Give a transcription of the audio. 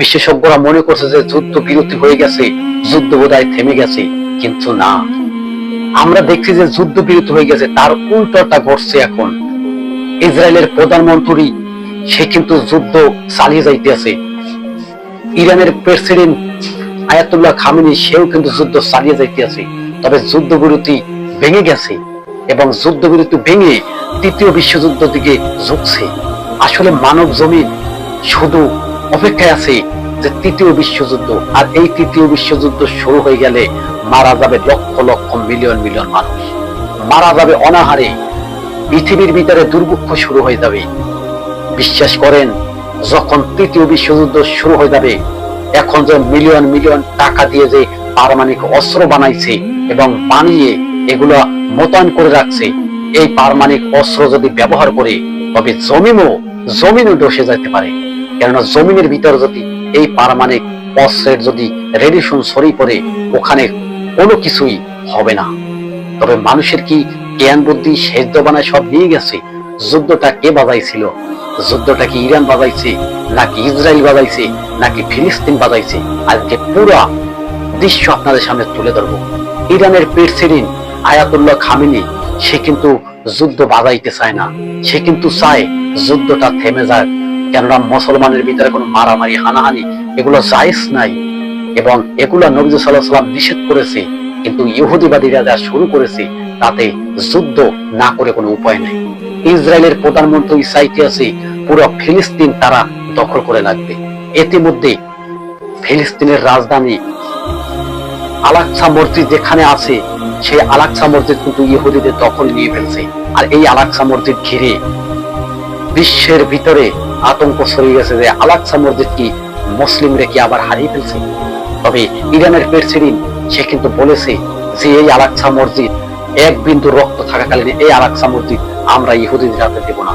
বিশেষজ্ঞরা মনে করছে যে যুদ্ধ বিরতি হয়ে গেছে, যুদ্ধ বোধহয় থেমে গেছে, কিন্তু না। আমরা দেখছি যে যুদ্ধ বিরতি হয়ে গেছে, তার উল্টোটা ঘটছে এখন। ইসরায়েলের প্রধানমন্ত্রী, সে কিন্তু যুদ্ধ চালিয়ে যাইতেছে। ইরানের প্রেসিডেন্ট আয়াতুল্লাহ খামিনি, সেও কিন্তু যুদ্ধ চালিয়ে যাইতেছে। তবে যুদ্ধ বিরতি ভেঙে গেছে এবং যুদ্ধ বিরতি ভেঙে তৃতীয় বিশ্বযুদ্ধ দিকে ঝুঁকছে। আসলে মানব জমিন শুধু অপেক্ষায় আছে যে তৃতীয় বিশ্বযুদ্ধ, আর এই তৃতীয় বিশ্বযুদ্ধ শুরু হয়ে গেলে মারা যাবে লক্ষ লক্ষ মিলিয়ন মিলিয়ন মানুষ। মারা যাবে অনাহারে, পৃথিবীর ভিতরে দুর্ভিক্ষ শুরু হয়ে যাবে। বিশ্বাস করেন, যখন তৃতীয় বিশ্বযুদ্ধ শুরু হয়ে যাবে, এখন যে মিলিয়ন মিলিয়ন টাকা দিয়ে যে পারমাণবিক অস্ত্র বানাইছে এবং বানিয়ে এগুলো মোতায়েন করে রাখছে, এই পারমাণবিক অস্ত্র যদি ব্যবহার করে, তবে জমিনও জমিনও ডসে যেতে পারে। কেননা জমিনের ভিতর যদি এই পারমাণবিক অস্ত্রের যদি রেডিয়েশন ছড়িয়ে পড়ে, ওখানে কোনো কিছুই হবে না। তবে মানুষের কি জ্ঞান, বুদ্ধি, সেদ্ধ বানায় সব নিয়ে গেছে? যুদ্ধটা কে বাজাইছিল? যুদ্ধটা কি ইরান বাজাইছে, নাকি ইসরায়েল বাজাইছে, নাকি ফিলিস্তিন বাজাইছে? আজকে পুরো দৃশ্য আপনাদের সামনে তুলে ধরবো। ইরানের প্রেসিডেন্ট আয়াতুল্লাহ খামিনি, সে কিন্তু যুদ্ধ বাজাইতে চায় না। সে কিন্তু চায় যুদ্ধটা থেমে যাক। কেননা মুসলমানের ভিতরে কোনো মারামারি, হানাহানি এগুলো জায়েজ নাই। এবং এগুলো নবী সাল্লাহ সাল্লাম নিষেধ করেছে, কিন্তু ইহুদিবাদীরা যা শুরু করেছে, তাতে যুদ্ধ না করে কোনো উপায় নেই। ইসরায়েলের প্রধানমন্ত্রী আছে, পুরো ফিলিস্তিন তারা দখল করে রাখবে। ইতিমধ্যে ফিলিস্তিনের রাজধানী আলাকসা মসজিদ যেখানে আছে, সেই আলাকসা মসজিদ কিন্তু ইহুদিদের দখল নিয়ে ফেলছে। আর এই আলাকসা মসজিদ ঘিরে বিশ্বের ভিতরে আতঙ্ক ছড়িয়ে গেছে যে আলাকসা মসজিদ কি কি আবার হারিয়ে ফেলছে? তবে ইরানের প্রেসিডেন্ট সে কিন্তু বলেছে যে এই আলাকসা মসজিদ এক বিন্দু রক্ত থাকাকালীন এই আলাকসা মসজিদ আমরা ইহুদিদের হাতে দেব না।